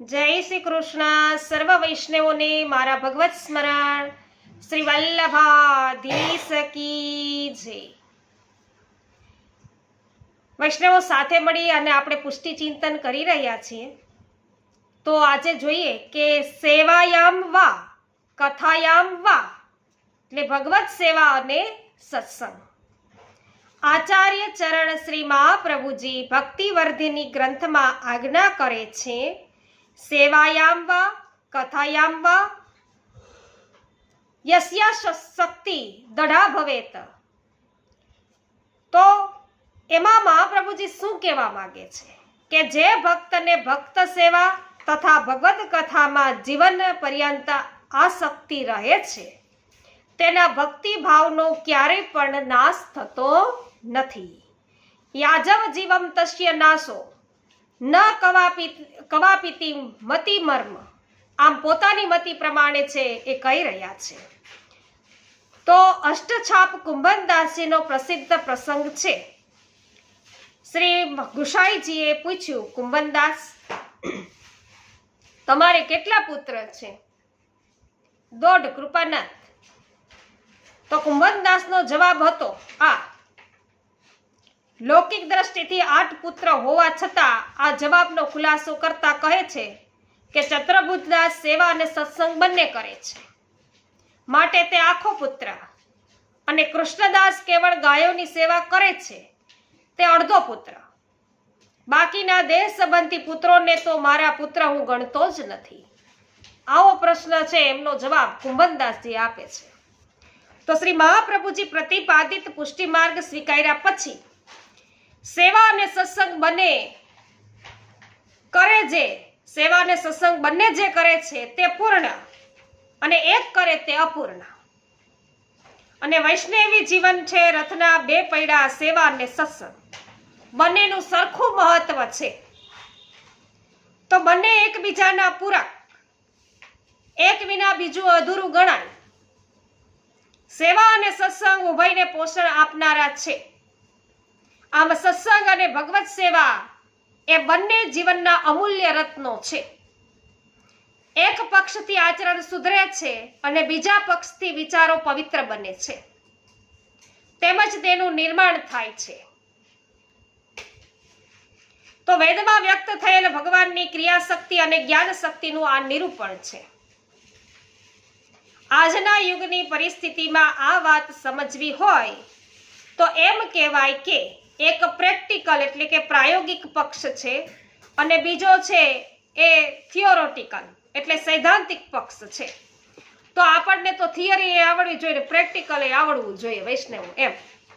જય શ્રી કૃષ્ણ. સર્વ વૈષ્ણવોને મારા ભગવત સ્મરણ. શ્રી વલ્લભાધીશ કી જય. વૈષ્ણવો સાથે મળી અને આપણે પુષ્ટિ ચિંતન કરી રહ્યા છીએ. તો આજે જોઈએ કે સેવાયામ વા, કથાયામ વા, એટલે ભગવત સેવા અને સત્સંગ. આચાર્ય ચરણ શ્રી મહાપ્રભુજી ભક્તિવર્ધિની ગ્રંથમાં આજ્ઞા કરે છે સેવાયામ વા કથાયામ વા યસ્યા શક્તિ દઢા ભવેત તો એમાં મહાપ્રભુજી શું કહેવા માંગે છે? કે જે ભક્તને ભક્ત સેવા તથા ભગવત કથામાં જીવન પર્યંત આસક્તિ રહે છે, તેના ભક્તિ ભાવનો ક્યારેય પણ નાશ થતો નથી. યાજવ જીવમ તસ્ય નાશો. ન કવાપી, કવાપીતી મતિ મર્મ. આમ પોતાની મતિ પ્રમાણે છે એ કહી રહ્યા છે. તો અષ્ટછાપ કુંભનદાસજીનો પ્રસિદ્ધ પ્રસંગ છે. શ્રી ગુસાઈજીએ પૂછ્યું, કુંભનદાસ, તમારે કેટલા પુત્ર છે? દોઢ કૃપાનાથ. તો કુંભનદાસનો જવાબ હતો આ લૌકિક દ્રષ્ટિથી આઠ પુત્ર હોવા છતાં આ જવાબનો ખુલાસો કરતા કહે છે કે ચંદ્રબુદ્ધદાસ સેવા અને સત્સંગ બંને કરે છે. માટે તે આખો પુત્ર અને કૃષ્ણદાસ કેવળ ગાયોની સેવા કરે છે. તે અડધો પુત્ર. બાકીના દેહ સંબંધી પુત્રોને તો મારા પુત્ર હું ગણતો જ નથી. આવો પ્રશ્ન છે એમનો જવાબ કુંભનદાસજી આપે છે. તો શ્રી મહાપ્રભુજી પ્રતિપાદિત પુષ્ટિ માર્ગ સ્વીકાર્યા પછી સેવા અને સત્સંગ બંને કરે જે, સેવા અને સત્સંગ બંને જે કરે છે તે પૂર્ણ અને એક કરે તે અપૂર્ણ. અને વૈષ્ણવી જીવન છે, રથના બે પૈડા, સેવા અને સત્સંગ. બંનેનું સરખું મહત્વ છે. તો બંને એકબીજાના પૂરક. એક વિના બીજું અધૂરું ગણાય. સેવા અને સત્સંગ ઉભયને પોષણ આપનારા છે. આમ સત્સંગ અને ભગવત સેવા એ બંને જીવનના અમૂલ્ય રત્નો છે. એક પક્ષથી આચરણ સુધરે છે અને બીજા પક્ષથી વિચારો પવિત્ર બને છે. તેમજ તેનું નિર્માણ થાય છે. તો વેદમાં વ્યક્ત થયેલ ભગવાનની ક્રિયાશક્તિ અને જ્ઞાન શક્તિનું આ નિરૂપણ છે. આજના યુગની પરિસ્થિતિમાં આ વાત સમજવી હોય તો એમ કહેવાય કે એક પ્રેક્ટિકલ એટલે કે પ્રાયોગિક પક્ષ છે અને બીજો છે એ થિયોરોટિકલ એટલે સૈદ્ધાંતિક પક્ષ છે. તો આપણને તો થિયરી એ આવડવી જોઈએ પ્રેક્ટિકલ એ આવડવું જોઈએ વૈષ્ણવ એમ.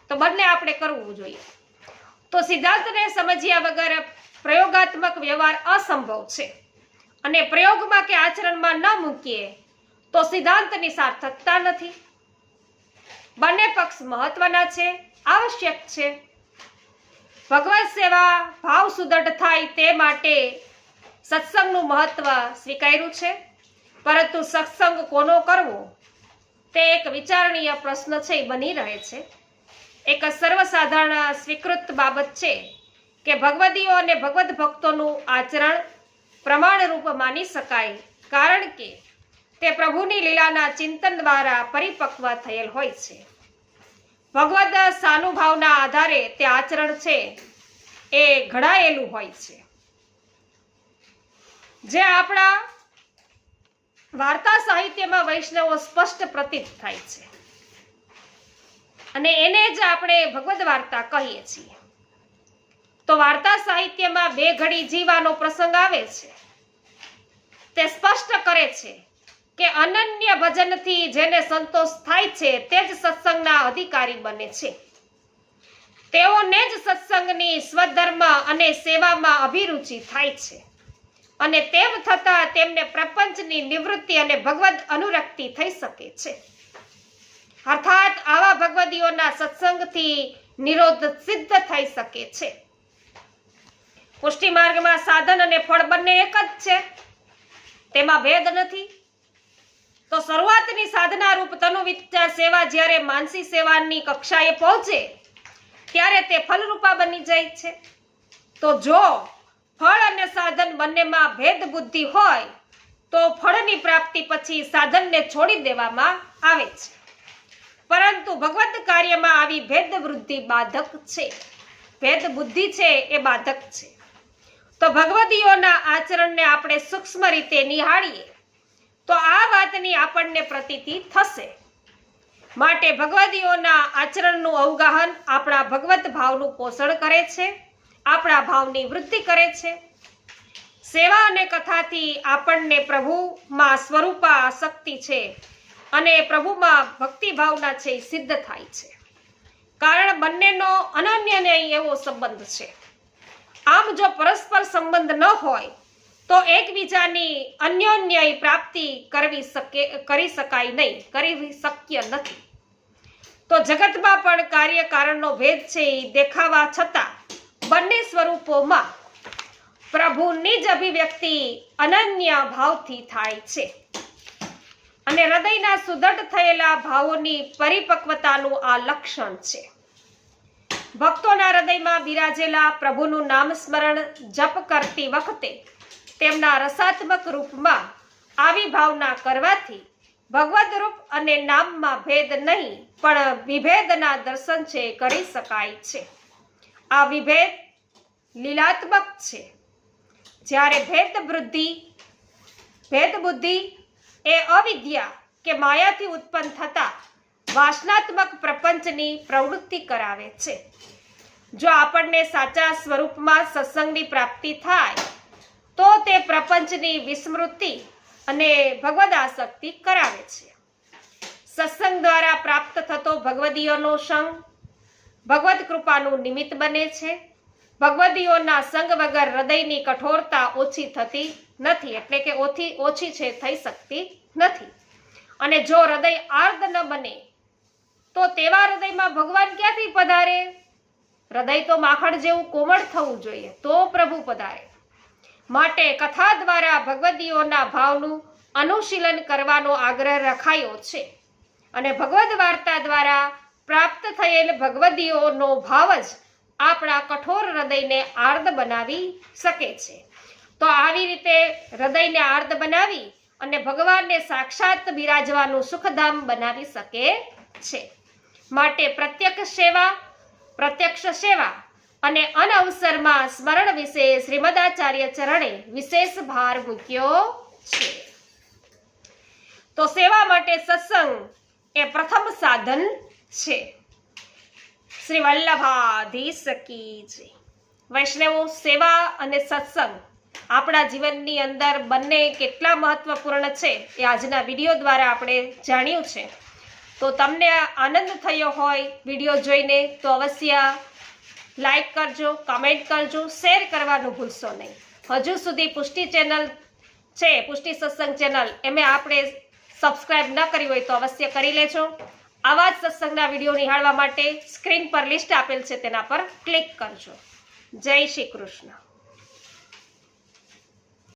તો બંને આપણે કરવું જોઈએ. તો સિદ્ધાંતને સમજ્યા વગર પ્રયોગાત્મક વ્યવહાર અસંભવ છે. અને પ્રયોગમાં કે આચરણમાં ન મૂકીએ તો સિદ્ધાંતની સાર્થકતા નથી. બંને પક્ષ મહત્વના છે, આવશ્યક છે. ભગવત સેવા ભાવ સુદૃઢ થાય તે માટે સત્સંગનું મહત્વ સ્વીકાર્યું છે. પરંતુ સત્સંગ કોનો કરવો? તે એક વિચારણીય પ્રશ્ન છે, એ બની રહે છે. એક સર્વસાધારણ સ્વીકૃત બાબત છે કે ભગવદીઓ અને ભગવદ્ ભક્તોનું આચરણ પ્રમાણરૂપ માની શકાય, કારણ કે તે પ્રભુની લીલાના ચિંતન દ્વારા પરિપક્વ થયેલ હોય છે. ભગવદ સાનુભાવના આધારે તે આચરણ છે એ ઘડાયેલું હોય છે. જે આપણા વાર્તા સાહિત્યમાં વૈષ્ણવો સ્પષ્ટ પ્રતીત થાય છે. અને એને જ આપણે ભગવદ વાર્તા કહીએ છીએ. તો વાર્તા સાહિત્યમાં બે ઘડી જીવાનો પ્રસંગ આવે છે. તે સ્પષ્ટ કરે છે કે અનન્ય ભજનથી જેને સંતોષ થાય છે તે જ સત્સંગના અધિકારી બને છે. તેઓને જ સત્સંગની સ્વધર્મ અને સેવામાં અભિરુચિ થાય છે. અને તેમ થતાં તેમને પ્રપંચની નિવૃત્તિ અને ભગવદ અનુરક્તિ થઈ શકે છે. અર્થાત આવા ભગવદીઓના સત્સંગથી નિરોધ સિદ્ધ થઈ શકે છે. પુષ્ટિ માર્ગમાં સાધન અને ફળ બંને એક જ છે. તેમાં ભેદ નથી. તો શરૂઆતની સાધના રૂપ તનુવિદ્યા સેવા જ્યારે માનસી સેવાની કક્ષાએ પહોંચે, ત્યારે તે ફલરૂપા બની જાય છે. તો જો ફળ અને સાધન બંનેમાં ભેદ બુદ્ધિ હોય, તો ફળની પ્રાપ્તિ પછી સાધનને છોડી દેવામાં આવે છે. પરંતુ ભગવત કાર્યમાં આવી ભેદ વૃદ્ધિ બાધક છે. ભેદ બુદ્ધિ છે એ બાધક છે. તો ભગવદીઓના આચરણને આપણે સૂક્ષ્મ રીતે નિહાળીએ. તો આ વાતની આપણને પ્રતીતિ થશે. માટે ભગવદીઓના આચરણનું અવગાહન આપણા ભગવત ભાવનું પોષણ કરે છે, આપણા ભાવની વૃદ્ધિ કરે છે. સેવા અને કથાથી આપણને પ્રભુમાં સ્વરૂપા શક્તિ છે અને પ્રભુમાં ભક્તિ ભાવના છે એ સિદ્ધ થાય છે. કારણ બંનેનો અનન્ય એવો સંબંધ છે. આમ જો પરસ્પર સંબંધ ન હોય તો એકબીજાની અન્યોન્ય પ્રાપ્તિ કરવી શકે, કરી શકાય નહીં કરવી શક્ય નથી. તો જગતમાં પણ કાર્ય કારણનો ભેદ છે એ દેખાવા છતાં બંને સ્વરૂપોમાં પ્રભુની જ અભિવ્યક્તિ અનન્ય ભાવથી થાય છે. અને હૃદયના સુદૃઢ થયેલા ભાવોની પરિપક્વતાનું આ લક્ષણ છે. ભક્તોના હૃદયમાં બિરાજેલા પ્રભુનું નામ સ્મરણ જપ કરતી વખતે તેમના રસાત્મક રૂપમાં આવી ભાવના કરવાથી ભગવદ રૂપ અને નામમાં ભેદ નહીં, પણ વિભેદના દર્શન છે કરી શકાય છે. આ વિભેદ લીલાત્મક છે. જ્યારે ભેદ વૃદ્ધિ, ભેદ બુદ્ધિ એ અવિદ્યા કે માયાથી ઉત્પન્ન થતા વાસનાત્મક પ્રપંચની પ્રવૃત્તિ કરાવે છે. જો આપણને સાચા સ્વરૂપમાં સત્સંગની પ્રાપ્તિ થાય તો તે પ્રપંચની વિસ્મૃતિ અને ભગવદ આસક્તિ કરાવે છે. સત્સંગ દ્વારા પ્રાપ્ત થતો ભગવદીઓનો સંગ ભગવદ કૃપાનું નિમિત્ત બને છે. ભગવદીઓના સંગ વગર હૃદયની કઠોરતા ઓછી થતી નથી, એટલે કે ઓછી ઓછી છે, થઈ શકતી નથી. અને જો હૃદય આર્દ ન બને, તો તેવા હૃદયમાં ભગવાન ક્યાંથી પધારે? હૃદય તો માખણ જેવું કોમળ થવું જોઈએ, તો પ્રભુ પધારે. માટે કથા દ્વારા ભગવદીઓના ભાવનું અનુશીલન કરવાનો આગ્રહ રખાયો છે. અને ભગવદ વાર્તા દ્વારા પ્રાપ્ત થયેલ ભગવદીઓનો ભાવ જ આપણા કઠોર હૃદયને આર્દ બનાવી શકે છે. તો આવી રીતે હૃદયને આર્દ બનાવી અને ભગવાનને સાક્ષાત બિરાજવાનું સુખધામ બનાવી શકે છે. માટે પ્રત્યક્ષ સેવા પ્રત્યક્ષ સેવા અને અનવસરમાં સ્મરણ વિશે શ્રીમદાચાર્ય ચરણે વિશેષ ભાર મૂક્યો છે. તો સેવા માટે સત્સંગ એ પ્રથમ સાધન છે. શ્રી વલ્લભાધીશ કી છે વૈષ્ણવો, સેવા અને સત્સંગ આપણા જીવનની અંદર બંને કેટલા મહત્વપૂર્ણ છે એ આજના વીડિયો દ્વારા આપણે જાણ્યું છે. તો તમને આનંદ થયો હોય વીડિયો જોઈને, તો અવશ્ય લાઈક કરજો, કમેન્ટ કરજો, શેર કરવાનું ભૂલશો નહીં. હજુ સુધી પુષ્ટિ ચેનલ છે, પુષ્ટિ સત્સંગ ચેનલ, એમે આપણે સબસ્ક્રાઇબ ન કરી હોય તો અવશ્ય કરી લેજો. આવા જ સત્સંગના વીડિયો નિહાળવા માટે સ્ક્રીન પર લિસ્ટ આપેલ છે, તેના પર ક્લિક કરજો. જય શ્રી કૃષ્ણ.